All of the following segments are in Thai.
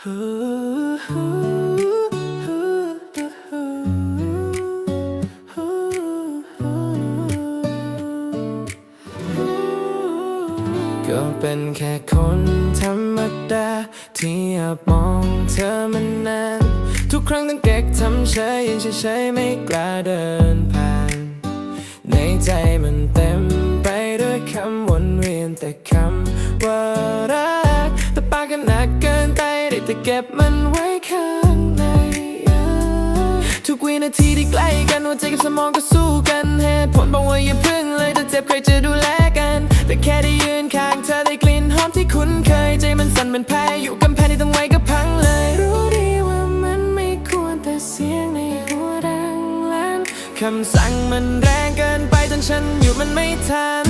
ก็เป็นแค่คนธรรมดา ที่แอบมองเธอมานาน ทุกครั้งต้องเก๊กทำเฉยยังเฉยไม่กล้าเดินผ่าน ในใจมันเต็มไปด้วยคำวนเวียนแต่คำว่า เก็บมันไว้ข้างใน ทุกวินาทีที่ใกล้กันหัวใจกับสมองก็สู้กันเหตุผลบอกว่าอย่าพึ่งเลยถ้าเจ็บใครจะดูแลกัน แต่แค่ได้ยืนข้างเธอได้กลิ่นหอมที่คุ้นเคย ใจมันสั่นเหมือนแพ้อยู่กำแพงที่ต้องไว้ก็พังเลย รู้ดีว่ามันไม่ควรแต่เสียงในหัวดังลั่นคำสั่งมันแรงเกินไปจนฉันหยุดมันไม่ทัน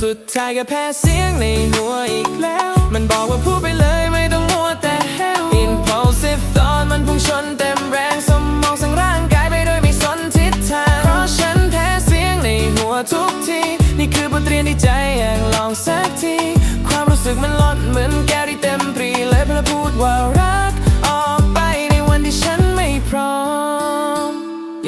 สุดท้ายก็แพ้เสียงในหัวอีกแล้ว มันบอกว่าพู นี่คือบทเรียนที่ใจอยากลองสักที ความรู้สึกมันล้นเหมือนแก้วที่เต็มปรีเลยเพื่อพูดว่ารักออกไปในวันที่ฉันไม่พร้อม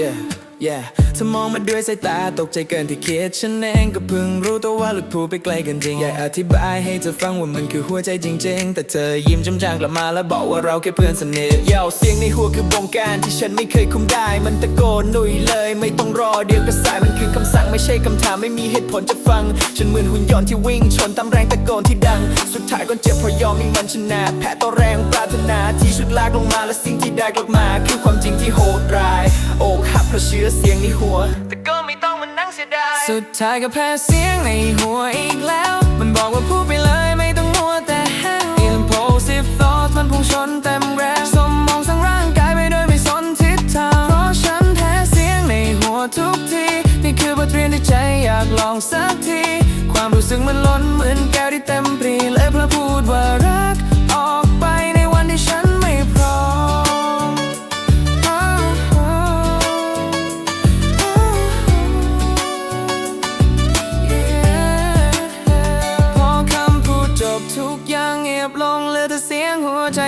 yeah yeah ถ้ามองมาด้วยสายตาตกใจเกินที่คิด ฉันเองก็เพิ่งรู้ตัวว่าหลุดพูไปไกลกันจริง อยากอธิบายให้เธอฟังว่ามันคือหัวใจจริง ๆ แต่เธอยิ้มจำจางกลับมาแล้วบอกว่าเราแค่เพื่อนสนิทเย้าเสียงในหัวคือบงการที่ฉันไม่เคยคุมได้ มันตะโกนหนุยเลย ไม่ต้องรอเดี๋ยวก็สายมันคือคำสั่งไม่ใช่คำถามไม่มีเหตุผลจะฟัง ฉันเหมือนหุ่นยนต์ที่วิ่งชนตามแรงตะโกนที่ดัง สุดท้ายก็เจ็บเพราะยอมให้มันชนะ แพ้ต่อแรงปรารถนาที่ชุดลากลงมาและสิ่งที่ได้กลับมา คือความจริงที่โหดร้ายอกหักเพราะเชื้อเสียงในหัว แต่ก็ไม่ต้องมานั่งเสียดาย สุดท้ายก็แพ้เสียงในหัวอีกแล้ว มันบอกว่าพูดไปเลยไม่ต้องมัวแต่ hell impulsive thoughts มันพุ่งชนเต็มแรงสมองสั่งร่างกายไปโดยไม่สนทิศทาง เพราะฉันแพ้เสียงในหัวทุกที นี่คือบทเรียนที่ใจอยากลองสักที ความรู้สึกมันล้นเหมือน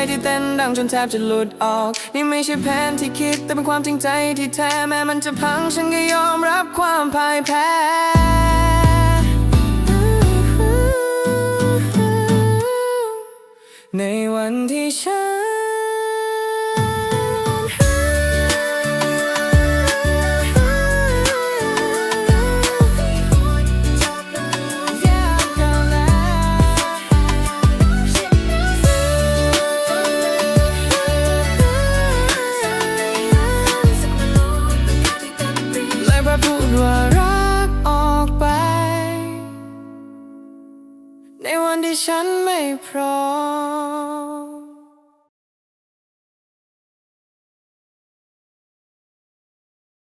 ที่เต้นดังจนแทบจะหลุดออก นี่ไม่ใช่แผนที่คิดแต่เป็นความจริงใจที่แท้แม้มันจะพังฉันก็ยอมรับความพ่ายแพ้ในวันที่ฉัน ฉันไม่พร้อม